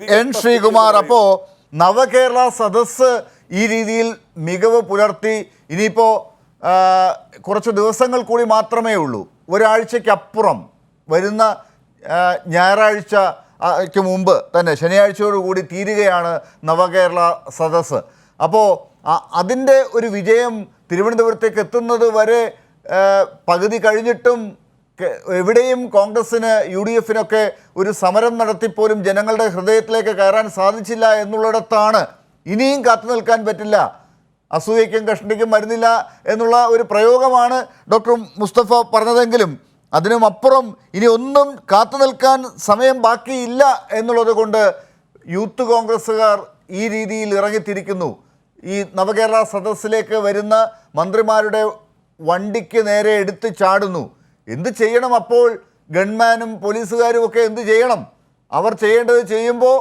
N Sreekumar അപ്പോ നവകേരള സദസ് ഈ രീതിയിൽ മികവ് പുലർത്തി ഇനിയിപ്പോ കുറച്ച് ദിവസങ്ങൾ കൂടി മാത്രമേ ഉള്ളൂ. ഒരാഴ്ചയ്ക്കപ്പുറം വരുന്ന ആ, ഞായറാഴ്ച ആ, ക്ക് മുമ്പ് തന്നെ ശനിയാഴ്ചയോടുകൂടി തീരുകയാണ് നവകേരള സദസ് അപ്പോൾ അതിന്റെ ഒരു വിജയം തിരുവനന്തപുരത്തേക്ക് എത്തുന്നത് വരെ പകുതി കഴിഞ്ഞിട്ടും എവിടെയും കോൺഗ്രസ്സിന് യു ഡി എഫിനൊക്കെ ഒരു സമരം നടത്തിപ്പോലും ജനങ്ങളുടെ ഹൃദയത്തിലേക്ക് കയറാൻ സാധിച്ചില്ല എന്നുള്ളിടത്താണ് ഇനിയും കാത്തു നിൽക്കാൻ പറ്റില്ല. അസൂയയ്ക്കും കഷ്ണിക്കും മരുന്നില്ല എന്നുള്ള ഒരു പ്രയോഗമാണ് ഡോക്ടർ മുസ്തഫ പറഞ്ഞതെങ്കിലും അതിനും അപ്പുറം ഇനി ഒന്നും കാത്തു നിൽക്കാൻ സമയം ബാക്കിയില്ല എന്നുള്ളത് കൊണ്ട് യൂത്ത് കോൺഗ്രസ്സുകാർ ഈ രീതിയിൽ ഇറങ്ങിത്തിരിക്കുന്നു. ഈ നവകേരള സദസ്സിലേക്ക് വരുന്ന മന്ത്രിമാരുടെ വണ്ടിക്ക് നേരെ എടുത്ത് ചാടുന്നു. എന്ത് ചെയ്യണം അപ്പോൾ? ഗൺമാനും പോലീസുകാരും ഒക്കെ എന്ത് ചെയ്യണം? അവർ ചെയ്യേണ്ടത് ചെയ്യുമ്പോൾ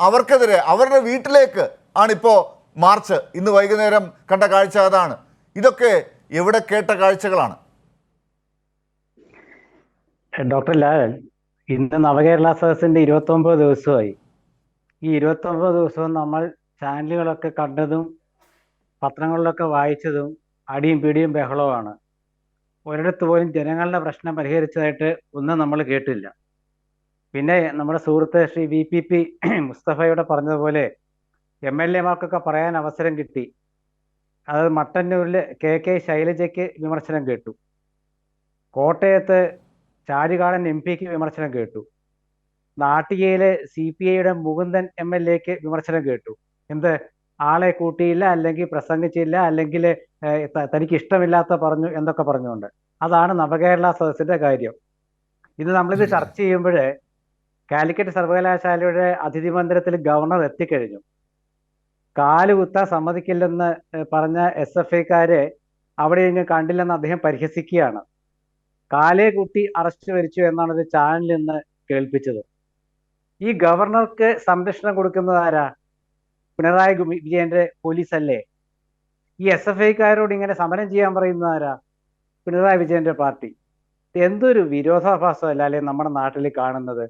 അവർക്കെതിരെ അവരുടെ വീട്ടിലേക്ക് ആണിപ്പോൾ മാർച്ച്. ഇന്ന് വൈകുന്നേരം കണ്ട കാഴ്ച അതാണ്. ഇതൊക്കെ എവിടെ കേട്ട കാഴ്ചകളാണ്? ഡോക്ടർ ലാൽ ഇന്ന് നവകേരള സദസ്സിന്റെ ഇരുപത്തി ഒമ്പത് ദിവസമായി. ഈ ഇരുപത്തി ഒമ്പത് ദിവസവും നമ്മൾ ചാനലുകളൊക്കെ കണ്ടതും പത്രങ്ങളിലൊക്കെ വായിച്ചതും അടിയും പിടിയും ബഹളവുമാണ്. ഒരിടത്ത് പോലും ജനങ്ങളുടെ പ്രശ്നം പരിഹരിച്ചതായിട്ട് ഒന്നും നമ്മൾ കേട്ടില്ല. പിന്നെ നമ്മുടെ സുഹൃത്ത് ശ്രീ വി പി പി മുസ്തഫയുടെ പറഞ്ഞതുപോലെ എം എൽ എമാർക്കൊക്കെ പറയാൻ അവസരം കിട്ടി. അത് മട്ടന്നൂരിൽ കെ കെ ശൈലജയ്ക്ക് വിമർശനം കേട്ടു. കോട്ടയത്ത് ചാരികാടൻ എം പിക്ക് വിമർശനം കേട്ടു. നാട്ടികയിലെ സി പി ഐയുടെ മുകുന്ദൻ എം എൽ എക്ക് വിമർശനം കേട്ടു. എന്ത്? ആളെ കൂട്ടിയില്ല അല്ലെങ്കിൽ പ്രസംഗിച്ചില്ല അല്ലെങ്കിൽ തനിക്ക് ഇഷ്ടമില്ലാത്ത പറഞ്ഞു എന്തൊക്കെ പറഞ്ഞുകൊണ്ട്. അതാണ് നവകേരള സദസ്സിന്റെ കാര്യം. ഇത് നമ്മളിത് ചർച്ച ചെയ്യുമ്പോൾ കാലിക്കറ്റ് സർവകലാശാലയുടെ അതിഥി മന്ദിരത്തിൽ ഗവർണർ എത്തിക്കഴിഞ്ഞു. കാലുകുത്താൻ സമ്മതിക്കില്ലെന്ന് പറഞ്ഞ എസ് എഫ് ഐക്കാരെ അവിടെ ഇങ്ങ് കണ്ടില്ലെന്ന് അദ്ദേഹം പരിഹസിക്കുകയാണ്. കാലേ കുട്ടി അറസ്റ്റ് വരിച്ചു എന്നാണ് ഒരു ചാനലിൽ നിന്ന് കേൾപ്പിച്ചത്. ഈ ഗവർണർക്ക് സംരക്ഷണം കൊടുക്കുന്നത് ആരാ? പിണറായി വിജയന്റെ പോലീസ് അല്ലേ ഈ എസ് എഫ് ഐക്കാരോട് ഇങ്ങനെ സമരം ചെയ്യാൻ പറയുന്ന ആരാ? പിണറായി വിജയന്റെ പാർട്ടി. എന്തൊരു വിരോധാഭാസമല്ല അല്ലെ നമ്മുടെ നാട്ടിൽ കാണുന്നത്?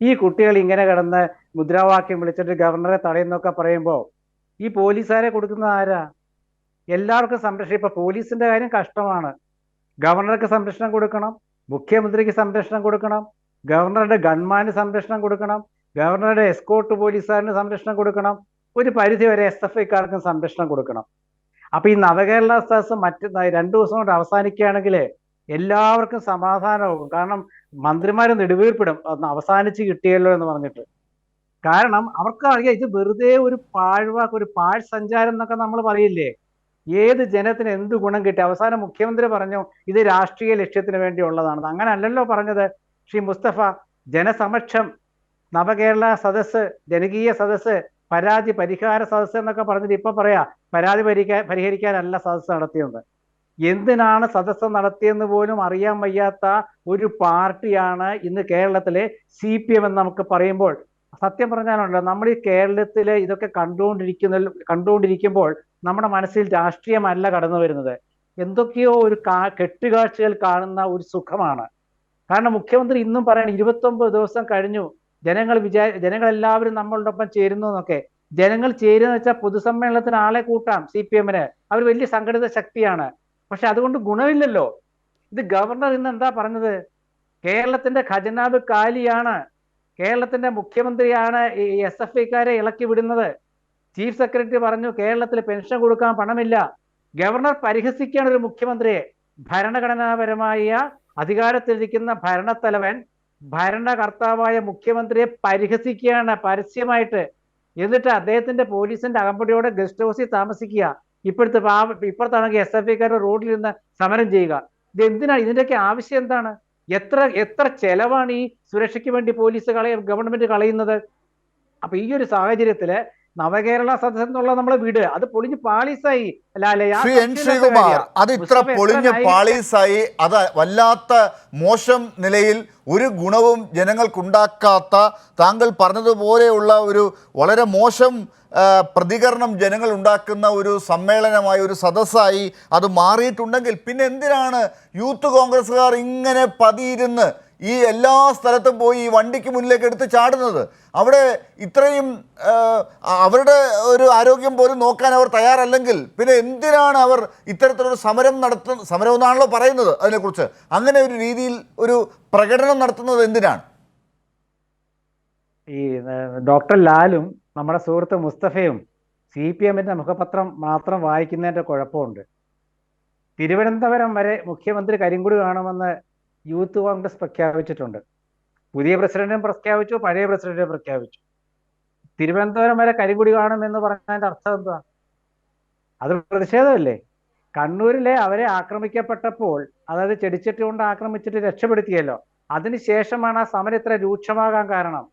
ഈ കുട്ടികൾ ഇങ്ങനെ കിടന്ന് മുദ്രാവാക്യം വിളിച്ചിട്ട് ഗവർണറെ തടയുന്നൊക്കെ പറയുമ്പോൾ ഈ പോലീസുകാരെ കൊടുക്കുന്ന ആരാ? എല്ലാവർക്കും സംരക്ഷണം ഇപ്പൊ പോലീസിന്റെ കാര്യം കഷ്ടമാണ്. ഗവർണർക്ക് സംരക്ഷണം കൊടുക്കണം മുഖ്യമന്ത്രിക്ക് സംരക്ഷണം കൊടുക്കണം ഗവർണറുടെ ഗൺമാന് സംരക്ഷണം കൊടുക്കണം ഗവർണറുടെ എസ്കോട്ട് പോലീസുകാരന് സംരക്ഷണം കൊടുക്കണം ഒരു പരിധി വരെ എസ് എഫ് ഐക്കാർക്കും സംരക്ഷണം കൊടുക്കണം. അപ്പൊ ഈ നവകേരള സദസ് മറ്റ് രണ്ടു ദിവസം കൊണ്ട് അവസാനിക്കുകയാണെങ്കിൽ എല്ലാവർക്കും സമാധാനമാകും. കാരണം മന്ത്രിമാർ നെടുവീർപ്പിടും. അന്ന് അവസാനിച്ച് കിട്ടിയല്ലോ എന്ന് പറഞ്ഞിട്ട്. കാരണം അവർക്ക് അറിയാം ഇത് വെറുതെ ഒരു പാഴ്വാക്ക് ഒരു പാഴ് സഞ്ചാരം എന്നൊക്കെ നമ്മൾ പറയില്ലേ? ഏത് ജനത്തിന് എന്ത് ഗുണം കിട്ടി? അവസാനം മുഖ്യമന്ത്രി പറഞ്ഞു ഇത് രാഷ്ട്രീയ ലക്ഷ്യത്തിന് വേണ്ടിയുള്ളതാണ് അങ്ങനെ അല്ലല്ലോ പറഞ്ഞത്. ശ്രീ മുസ്തഫ ജനസമക്ഷം നവകേരള സദസ്സ് ജനകീയ സദസ്സ് പരാതി പരിഹാര സദസ്സ് എന്നൊക്കെ പറഞ്ഞിട്ട് ഇപ്പൊ പറയാ പരാതി പരിഹാ പരിഹരിക്കാനല്ല സദസ്സ് നടത്തിയത്. എന്തിനാണ് സദസ്സ് നടത്തിയെന്ന് പോലും അറിയാൻ വയ്യാത്ത ഒരു പാർട്ടിയാണ് ഇന്ന് കേരളത്തിലെ സി പി എം എന്ന് നമുക്ക് പറയുമ്പോൾ. സത്യം പറഞ്ഞാലുണ്ടല്ലോ നമ്മൾ ഈ കേരളത്തിലെ ഇതൊക്കെ കണ്ടുകൊണ്ടിരിക്കുന്ന കണ്ടുകൊണ്ടിരിക്കുമ്പോൾ നമ്മുടെ മനസ്സിൽ രാഷ്ട്രീയമല്ല കടന്നു വരുന്നത്. എന്തൊക്കെയോ ഒരു കെട്ടുകാഴ്ചകൾ കാണുന്ന ഒരു സുഖമാണ്. കാരണം മുഖ്യമന്ത്രി ഇന്നും പറയണം ഇരുപത്തൊമ്പത് ദിവസം കഴിഞ്ഞു. ജനങ്ങൾ വിചാ ജനങ്ങളെല്ലാവരും നമ്മളുടെ ഒപ്പം ചേരുന്നു എന്നൊക്കെ. ജനങ്ങൾ ചേരുന്ന വെച്ചാൽ പൊതുസമ്മേളനത്തിന് ആളെ കൂട്ടാം സി പി എമ്മിന്. അവർ വലിയ സംഘടിത ശക്തിയാണ്. പക്ഷെ അതുകൊണ്ട് ഗുണമില്ലല്ലോ. ഇത് ഗവർണർ ഇന്ന് എന്താ പറഞ്ഞത്? കേരളത്തിന്റെ ഖജനാവ് കാലിയാണ്. കേരളത്തിന്റെ മുഖ്യമന്ത്രിയാണ് ഈ എസ് എഫ് ഐക്കാരെ ഇളക്കി വിടുന്നത്. ചീഫ് സെക്രട്ടറി പറഞ്ഞു കേരളത്തിൽ പെൻഷൻ കൊടുക്കാൻ പണമില്ല. ഗവർണർ പരിഹസിക്കുകയാണ് ഒരു മുഖ്യമന്ത്രിയെ. ഭരണഘടനാപരമായ അധികാരത്തിലിരിക്കുന്ന ഭരണത്തലവൻ ഭരണകർത്താവായ മുഖ്യമന്ത്രിയെ പരിഹസിക്കുകയാണ് പരസ്യമായിട്ട്. എന്നിട്ട് അദ്ദേഹത്തിന്റെ പോലീസിന്റെ അകമ്പടിയോടെ ഗസ്റ്റ് ഹൗസിൽ താമസിക്കുക. ഇപ്പോഴത്തെ പാവ ഇപ്പുറത്താണെങ്കിൽ എസ് എഫ് ഐക്കാരുടെ റോഡിൽ നിന്ന് സമരം ചെയ്യുക. ഇത് എന്തിനാണ് ഇതിന്റെയൊക്കെ ആവശ്യം എന്താണ്? എത്ര എത്ര ചെലവാണ് ഈ സുരക്ഷയ്ക്ക് വേണ്ടി പോലീസ് കളയ ഗവൺമെന്റ് കളയുന്നത്? അപ്പൊ ഈ ഒരു സാഹചര്യത്തിൽ നവകേരള സദസ് എന്നുള്ള നമ്മളെ വീട്. അത് പൊളിഞ്ഞ് പാളീസായി. ശ്രീ എൻ. ശ്രീകുമാർ. അത് ഇത്ര പൊളിഞ്ഞ് പാളീസായി അത് വല്ലാത്ത മോശം നിലയിൽ ഒരു ഗുണവും ജനങ്ങൾക്കുണ്ടാക്കാത്ത താങ്കൾ പറഞ്ഞതുപോലെയുള്ള ഒരു വളരെ മോശം പ്രതികരണം ജനങ്ങൾ ഉണ്ടാക്കുന്ന ഒരു സമ്മേളനമായി ഒരു സദസ്സായി അത് മാറിയിട്ടുണ്ടെങ്കിൽ പിന്നെ എന്തിനാണ് യൂത്ത് കോൺഗ്രസ്സുകാർ ഇങ്ങനെ പതിയിരുന്ന് ഈ എല്ലാ സ്ഥലത്തും പോയി ഈ വണ്ടിക്ക് മുന്നിലേക്ക് എടുത്ത് ചാടുന്നത്. അവിടെ ഇത്രയും അവരുടെ ഒരു ആരോഗ്യം പോലും നോക്കാൻ അവർ തയ്യാറല്ലെങ്കിൽ പിന്നെ എന്തിനാണ് അവർ ഇത്തരത്തിലൊരു സമരം നടത്തുന്ന സമരം എന്നാണല്ലോ പറയുന്നത് അതിനെക്കുറിച്ച്. അങ്ങനെ ഒരു രീതിയിൽ ഒരു പ്രകടനം നടത്തുന്നത് എന്തിനാണ്? ഈ ഡോക്ടർ ലാലും നമ്മുടെ സുഹൃത്ത് മുസ്തഫയും സി പി എമ്മിന്റെ മുഖപത്രം മാത്രം വായിക്കുന്നതിന്റെ കുഴപ്പമുണ്ട്. തിരുവനന്തപുരം വരെ മുഖ്യമന്ത്രി കരിങ്കുടി കാണുമെന്ന് യൂത്ത് കോൺഗ്രസ് പ്രഖ്യാപിച്ചിട്ടുണ്ട്. പുതിയ പ്രസിഡന്റും പ്രഖ്യാപിച്ചു പഴയ പ്രസിഡന്റും പ്രഖ്യാപിച്ചു. തിരുവനന്തപുരം വരെ കരികുടി കാണും എന്ന് പറഞ്ഞതിന്റെ അർത്ഥം എന്താ അത് പ്രതിഷേധമല്ലേ? കണ്ണൂരിലെ അവരെ ആക്രമിക്കപ്പെട്ടപ്പോൾ അതായത് ചെടിച്ചട്ടി കൊണ്ട് ആക്രമിച്ചിട്ട് രക്ഷപ്പെടുത്തിയല്ലോ അതിനുശേഷമാണ് ആ സമരം ഇത്ര രൂക്ഷമാകാൻ കാരണം.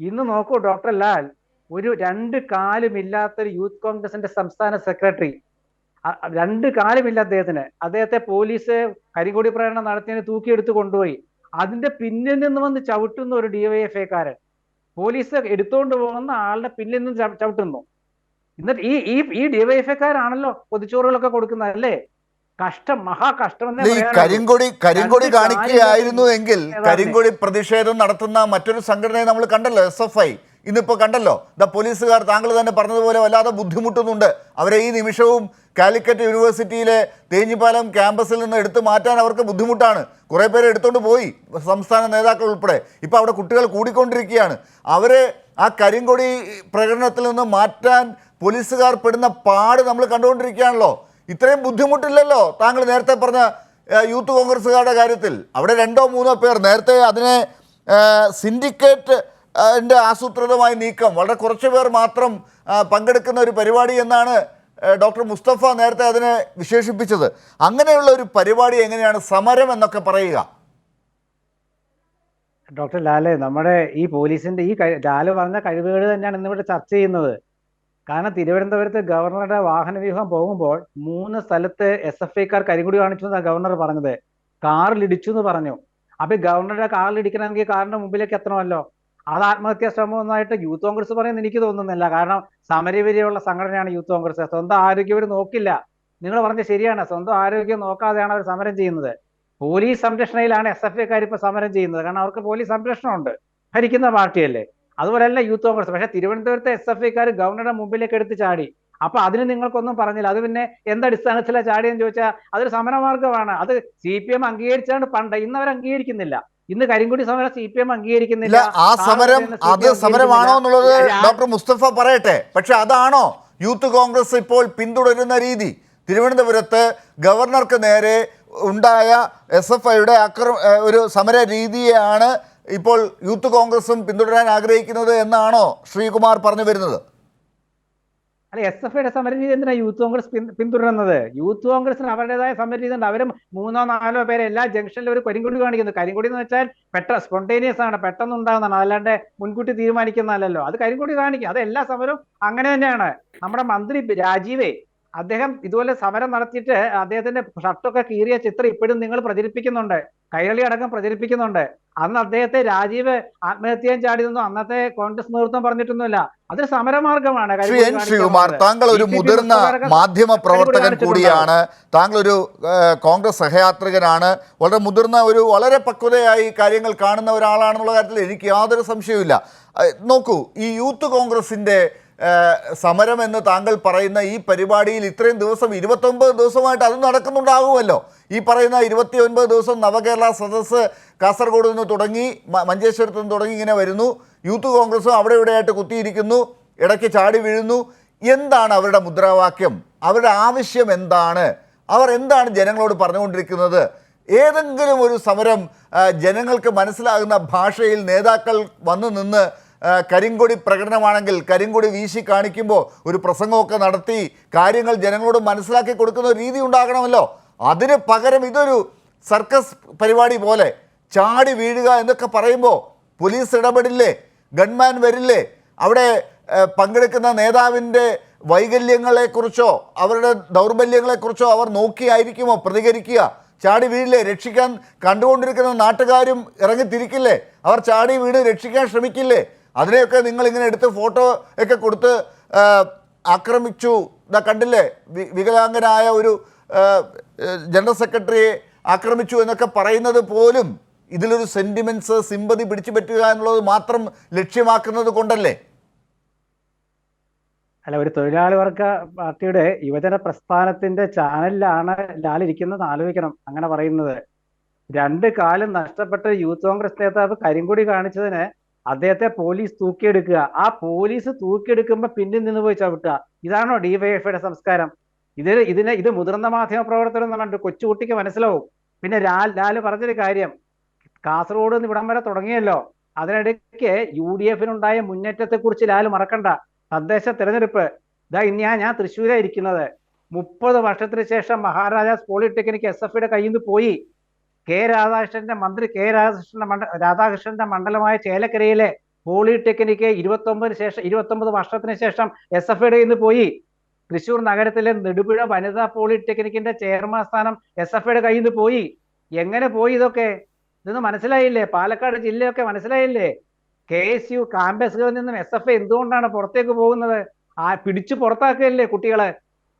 ഇന്ന് നോക്കൂ ഡോക്ടർ ലാൽ ഒരു രണ്ട് കാലുമില്ലാത്തൊരു യൂത്ത് കോൺഗ്രസിന്റെ സംസ്ഥാന സെക്രട്ടറി രണ്ട് കാലമില്ല അദ്ദേഹത്തിന്. അദ്ദേഹത്തെ പോലീസ് കരിങ്കൊടി പ്രേരണ നടത്തിയതിന് തൂക്കിയെടുത്ത് കൊണ്ടുപോയി. അതിന്റെ പിന്നിൽ നിന്ന് വന്ന് ചവിട്ടുന്ന ഒരു ഡിവൈഎഫ്ഐക്കാരൻ പോലീസ് എടുത്തുകൊണ്ട് പോകുന്ന ആളുടെ പിന്നിൽ നിന്ന് ചവി- ചവിട്ടുന്നു. എന്നിട്ട് ഈ ഈ ഈ ഡിവൈഎഫ്ഐക്കാരാണല്ലോ പൊതിച്ചോറുകളൊക്കെ കൊടുക്കുന്നത് അല്ലേ കഷ്ടം മഹാ കഷ്ടം ഈ പറയാനുള്ളൂ. കരിങ്കൊടി കരിങ്കൊടി കാണിക്കുകയായിരുന്നു എങ്കിൽ കരിങ്കൊടി പ്രതിഷേധം നടത്തുന്ന മറ്റൊരു സംഘടനയെ നമ്മൾ കണ്ടല്ലോ എസ് എഫ് ഐ ഇന്നിപ്പോ കണ്ടല്ലോ. ദ പോലീസുകാർ താങ്കൾ തന്നെ പറഞ്ഞതുപോലെ വല്ലാതെ ബുദ്ധിമുട്ടുന്നുണ്ട്. അവരെ ഈ നിമിഷവും കാലിക്കറ്റ് യൂണിവേഴ്സിറ്റിയിലെ തേഞ്ഞിപ്പാലം ക്യാമ്പസിൽ നിന്ന് എടുത്തു മാറ്റാൻ അവർക്ക് ബുദ്ധിമുട്ടാണ്. കുറേ പേരെ എടുത്തുകൊണ്ട് പോയി സംസ്ഥാന നേതാക്കൾ ഉൾപ്പെടെ. ഇപ്പോൾ അവിടെ കുട്ടികൾ കൂടിക്കൊണ്ടിരിക്കുകയാണ്. അവരെ ആ കരിങ്കൊടി പ്രകടനത്തിൽ നിന്ന് മാറ്റാൻ പോലീസുകാർ പെടുന്ന പാട് നമ്മൾ കണ്ടുകൊണ്ടിരിക്കുകയാണല്ലോ. ഇത്രയും ബുദ്ധിമുട്ടില്ലല്ലോ താങ്കൾ നേരത്തെ പറഞ്ഞ യൂത്ത് കോൺഗ്രസ്സുകാരുടെ കാര്യത്തിൽ. അവിടെ രണ്ടോ മൂന്നോ പേർ നേരത്തെ അതിനെ സിൻഡിക്കേറ്റ് ന്റെ ആസൂത്രിതമായ നീക്കം. വളരെ കുറച്ച് പേർ മാത്രം പങ്കെടുക്കുന്ന ഒരു പരിപാടി എന്നാണ് ഡോക്ടർ മുസ്തഫ നേരത്തെ അതിനെ വിശേഷിപ്പിച്ചത്. അങ്ങനെയുള്ള ഒരു പരിപാടി എങ്ങനെയാണ്? സമരം എന്നൊക്കെ പറയുക. ഡോക്ടർ ലാലെ നമ്മുടെ ഈ പോലീസിന്റെ ഈ ലാൽ പറഞ്ഞ കഴിവുകൾ തന്നെയാണ് ഇന്നിവിടെ ചർച്ച ചെയ്യുന്നത്. കാരണം തിരുവനന്തപുരത്ത് ഗവർണറുടെ വാഹന വ്യൂഹം പോകുമ്പോൾ മൂന്ന് സ്ഥലത്ത് എസ് എഫ് ഐക്കാർ കരിങ്കുടി കാണിച്ചു എന്നാണ് ഗവർണർ പറഞ്ഞത്. കാറിലിടിച്ചു എന്ന് പറഞ്ഞു. അപ്പൊ ഗവർണറുടെ കാറിലിടിക്കണമെങ്കിൽ കാറിന്റെ മുമ്പിലേക്ക് എത്തണമല്ലോ. അത് ആത്മഹത്യാ ശ്രമമെന്നായിട്ട് യൂത്ത് കോൺഗ്രസ് പറയുന്നത് എനിക്ക് തോന്നുന്നില്ല. കാരണം സമരവിരിയുള്ള സംഘടനയാണ് യൂത്ത് കോൺഗ്രസ്. സ്വന്തം ആരോഗ്യം അവർ നോക്കില്ല. നിങ്ങൾ പറഞ്ഞത് ശരിയാണ്. സ്വന്തം ആരോഗ്യം നോക്കാതെയാണ് അവർ സമരം ചെയ്യുന്നത്. പോലീസ് സംരക്ഷണയിലാണ് എസ് എഫ് എക്കാർ ഇപ്പൊ സമരം ചെയ്യുന്നത്. കാരണം അവർക്ക് പോലീസ് സംരക്ഷണമുണ്ട്. ഭരിക്കുന്ന പാർട്ടിയല്ലേ. അതുപോലെയല്ല യൂത്ത് കോൺഗ്രസ്. പക്ഷെ തിരുവനന്തപുരത്തെ എസ് എഫ് ഐക്കാർ ഗവർണറുടെ മുമ്പിലേക്ക് എടുത്ത് ചാടി. അപ്പൊ അതിന് നിങ്ങൾക്കൊന്നും പറഞ്ഞില്ല. അത് പിന്നെ എന്തടിസ്ഥാനത്തിലാണ് ചാടിയെന്ന് ചോദിച്ചാൽ അതൊരു സമരമാർഗമാണ് അത് സി പി എം അംഗീകരിച്ചാണ് പണ്ട്. ഇന്ന് അവർ അംഗീകരിക്കുന്നില്ല. ഇന്ന് കരിങ്കുടി സമരം സി പി എം അംഗീകരിക്കുന്നില്ല. ആ സമരം അത് സമരമാണോ എന്നുള്ളത് ഡോക്ടർ മുസ്തഫ പറയട്ടെ. പക്ഷെ അതാണോ? യൂത്ത് കോൺഗ്രസ് ഇപ്പോൾ പിന്തുടരുന്ന രീതി. തിരുവനന്തപുരത്ത് ഗവർണർക്ക് നേരെ ഉണ്ടായ എസ് എഫ് ഐയുടെ അക്രമ ഒരു സമര രീതിയാണ് ഇപ്പോൾ യൂത്ത് കോൺഗ്രസും പിന്തുടരാൻ ആഗ്രഹിക്കുന്നത് എന്നാണോ ശ്രീകുമാർ പറഞ്ഞു വരുന്നത്? അല്ല എസ് എഫ് ഐയുടെ സമര രീതി എന്തിനാ യൂത്ത് കോൺഗ്രസ് പിന്തുടരുന്നത്? യൂത്ത് കോൺഗ്രസിന് അവരുടേതായ സമര രീതി ഉണ്ട്. അവരും മൂന്നോ നാലോ പേരെ എല്ലാ ജംഗ്ഷനിലും ഒരു കരിങ്കൊടി കാണിക്കുന്നു. കരിങ്കൊടി എന്ന് വെച്ചാൽ പെട്ട സ്പോണ്ടേനിയസ് ആണ് പെട്ടെന്ന് ഉണ്ടാകുന്നതാണ്. അതല്ലാണ്ട് മുൻകൂട്ടി തീരുമാനിക്കുന്നതല്ലോ അത് കരിങ്കൊടി കാണിക്കും. അത് എല്ലാ സമരവും അങ്ങനെ തന്നെയാണ്. നമ്മുടെ മന്ത്രി രാജീവേ അദ്ദേഹം ഇതുപോലെ സമരം നടത്തിയിട്ട് അദ്ദേഹത്തിന്റെ ഷർട്ടൊക്കെ കീറിയ ചിത്രം ഇപ്പോഴും നിങ്ങൾ പ്രചരിപ്പിക്കുന്നുണ്ട്. കൈരളി അടക്കം പ്രചരിപ്പിക്കുന്നുണ്ട്. അന്ന് അദ്ദേഹത്തെ രാജീവ് ആത്മഹത്യ ചാടിയതൊന്നും അന്നത്തെ കോൺഗ്രസ് നേതൃത്വം പറഞ്ഞിട്ടൊന്നുമില്ല. അതൊരു സമരമാർഗമാണ്. ശ്രീകുമാർ താങ്കൾ ഒരു മുതിർന്ന മാധ്യമ പ്രവർത്തകൻ കൂടിയാണ്. താങ്കൾ ഒരു കോൺഗ്രസ് സഹയാത്രികനാണ്. വളരെ മുതിർന്ന ഒരു വളരെ പക്വതയായി കാര്യങ്ങൾ കാണുന്ന ഒരാളാണെന്നുള്ള കാര്യത്തിൽ എനിക്ക് യാതൊരു സംശയവുമില്ല. നോക്കൂ ഈ യൂത്ത് കോൺഗ്രസിന്റെ ഏഹ്, സമരം എന്ന് താങ്കൾ പറയുന്ന ഈ പരിപാടിയിൽ ഇത്രയും ദിവസം ഇരുപത്തൊമ്പത് ദിവസമായിട്ട് അത് നടക്കുന്നുണ്ടാകുമല്ലോ ഈ പറയുന്ന ഇരുപത്തി ഒൻപത് ദിവസം നവകേരള സദസ്സ് കാസർഗോഡ് നിന്ന് തുടങ്ങി മഞ്ചേശ്വരത്ത് നിന്ന് തുടങ്ങി ഇങ്ങനെ വരുന്നു. യൂത്ത് കോൺഗ്രസും അവിടെ ഇവിടെയായിട്ട് കുത്തിയിരിക്കുന്നു. ഇടയ്ക്ക് ചാടി വീഴുന്നു. എന്താണ് അവരുടെ മുദ്രാവാക്യം? അവരുടെ ആവശ്യം എന്താണ്? അവർ എന്താണ് ജനങ്ങളോട് പറഞ്ഞുകൊണ്ടിരിക്കുന്നത്? ഏതെങ്കിലും ഒരു സമരം ജനങ്ങൾക്ക് മനസ്സിലാകുന്ന ഭാഷയിൽ നേതാക്കൾ വന്നു നിന്ന് കരിങ്കൊടി പ്രകടനമാണെങ്കിൽ കരിങ്കൊടി വീശി കാണിക്കുമ്പോൾ ഒരു പ്രസംഗമൊക്കെ നടത്തി കാര്യങ്ങൾ ജനങ്ങളോട് മനസ്സിലാക്കി കൊടുക്കുന്ന ഒരു രീതി ഉണ്ടാകണമല്ലോ. അതിന് പകരം ഇതൊരു സർക്കസ് പരിപാടി പോലെ ചാടി വീഴുക എന്നൊക്കെ പറയുമ്പോൾ പോലീസ് ഇടപെടില്ലേ? ഗൺമാൻ വരില്ലേ? അവിടെ പങ്കെടുക്കുന്ന നേതാവിന്റെ വൈകല്യങ്ങളെക്കുറിച്ചോ അവരുടെ ദൗർബല്യങ്ങളെക്കുറിച്ചോ അവർ നോക്കിയായിരിക്കുമോ? പ്രതികരിക്കുക. ചാടി വീഴില്ലേ? രക്ഷിക്കാൻ കണ്ടുകൊണ്ടിരിക്കുന്ന നാട്ടുകാരും ഇറങ്ങിത്തിരിക്കില്ലേ? അവർ ചാടി വീട് രക്ഷിക്കാൻ ശ്രമിക്കില്ലേ? അതിനെയൊക്കെ നിങ്ങൾ ഇങ്ങനെ എടുത്ത് ഫോട്ടോ ഒക്കെ കൊടുത്ത് ആക്രമിച്ചു. ഇതാ കണ്ടില്ലേ? വികലാംഗനായ ഒരു ജനറൽ സെക്രട്ടറിയെ ആക്രമിച്ചു എന്നൊക്കെ പറയുന്നത് പോലും ഇതിലൊരു സെന്റിമെന്റ്സ് സിമ്പതി പിടിച്ചു പറ്റുക എന്നുള്ളത് മാത്രം ലക്ഷ്യമാക്കുന്നത് കൊണ്ടല്ലേ? അല്ല ഒരു തൊഴിലാളി വർഗ പാർട്ടിയുടെ യുവജന പ്രസ്ഥാനത്തിന്റെ ചാനലിലാണ് ലാൽ ഇരിക്കുന്നത് ആലോചിക്കണം അങ്ങനെ പറയുന്നത്. രണ്ട് കാലം നഷ്ടപ്പെട്ട യൂത്ത് കോൺഗ്രസ് നേതാവ് കരിങ്കൊടി കാണിച്ചതിന് അദ്ദേഹത്തെ പോലീസ് തൂക്കിയെടുക്കുക. ആ പോലീസ് തൂക്കിയെടുക്കുമ്പോ പിന്നിൽ നിന്ന് പോയി ചവിട്ടുക. ഇതാണോ ഡിവൈഎഫ്ഐയുടെ സംസ്കാരം? ഇതിൽ ഇതിന് ഇത് മുതിർന്ന മാധ്യമ പ്രവർത്തനം എന്ന് പറഞ്ഞിട്ട് കൊച്ചുകുട്ടിക്ക് മനസ്സിലാവും. പിന്നെ ലാൽ ലാൽ പറഞ്ഞൊരു കാര്യം. കാസർഗോഡ് നിന്ന് ഇവിടം വരെ തുടങ്ങിയല്ലോ. അതിനിടയ്ക്ക് യു ഡി എഫിനുണ്ടായ മുന്നേറ്റത്തെ കുറിച്ച് ലാൽ മറക്കണ്ട. തദ്ദേശ തെരഞ്ഞെടുപ്പ്. ഇതാ ഇനിയാ ഞാൻ തൃശ്ശൂരായിരിക്കുന്നത് മുപ്പത് വർഷത്തിന് ശേഷം മഹാരാജാസ് പോളിടെക്നിക് എസ് എഫ് കയ്യിൽ നിന്ന് പോയി. കെ രാധാകൃഷ്ണന്റെ മന്ത്രി കെ രാധാകൃഷ്ണന്റെ മണ്ഡ രാധാകൃഷ്ണന്റെ മണ്ഡലമായ ചേലക്കരയിലെ പോളിടെക്നിക്ക് ഇരുപത്തി ഒമ്പതിന് ശേഷം ഇരുപത്തി ഒമ്പത് വർഷത്തിന് ശേഷം എസ് എഫ് ഐയുടെ ഇന്ന് പോയി. തൃശൂർ നഗരത്തിലെ നെടുപുഴ വനിതാ പോളിടെക്നിക്കിന്റെ ചെയർമാൻ സ്ഥാനം എസ് എഫ് ഐയുടെ കയ്യിൽ നിന്ന് പോയി. എങ്ങനെ പോയി ഇതൊക്കെ? ഇതൊന്നും മനസ്സിലായില്ലേ? പാലക്കാട് ജില്ലയൊക്കെ മനസ്സിലായില്ലേ? കെ എസ് യു ക്യാമ്പസുകളിൽ നിന്നും എസ് എഫ് ഐ എന്തുകൊണ്ടാണ് പുറത്തേക്ക് പോകുന്നത്? ആ പിടിച്ചു പുറത്താക്കുകയല്ലേ കുട്ടികളെ?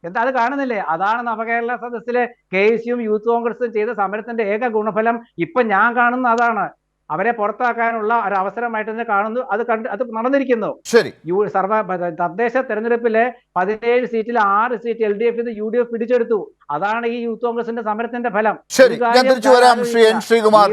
എന്താ അത് കാണുന്നില്ലേ? അതാണ് നവകേരള സദസ്സിലെ കെ എസ് യും യൂത്ത് കോൺഗ്രസും ചെയ്ത സമരത്തിന്റെ ഏക ഗുണഫലം. ഇപ്പൊ ഞാൻ കാണുന്ന അതാണ്. അവരെ പുറത്താക്കാനുള്ള ഒരു അവസരമായിട്ട് തന്നെ കാണുന്നു. അത് കണ്ട് അത് നടന്നിരിക്കുന്നു. ശരി. യു സർവ തദ്ദേശ തെരഞ്ഞെടുപ്പിലെ പതിനേഴ് സീറ്റിൽ ആറ് seat L D F U D F പിടിച്ചെടുത്തു. അതാണ് ഈ യൂത്ത് കോൺഗ്രസിന്റെ സമരത്തിന്റെ ഫലം. ശരി. ഞാൻ കാര്യം തിരിച്ചു വരാം. ശ്രീ എൻ ശ്രീകുമാർ.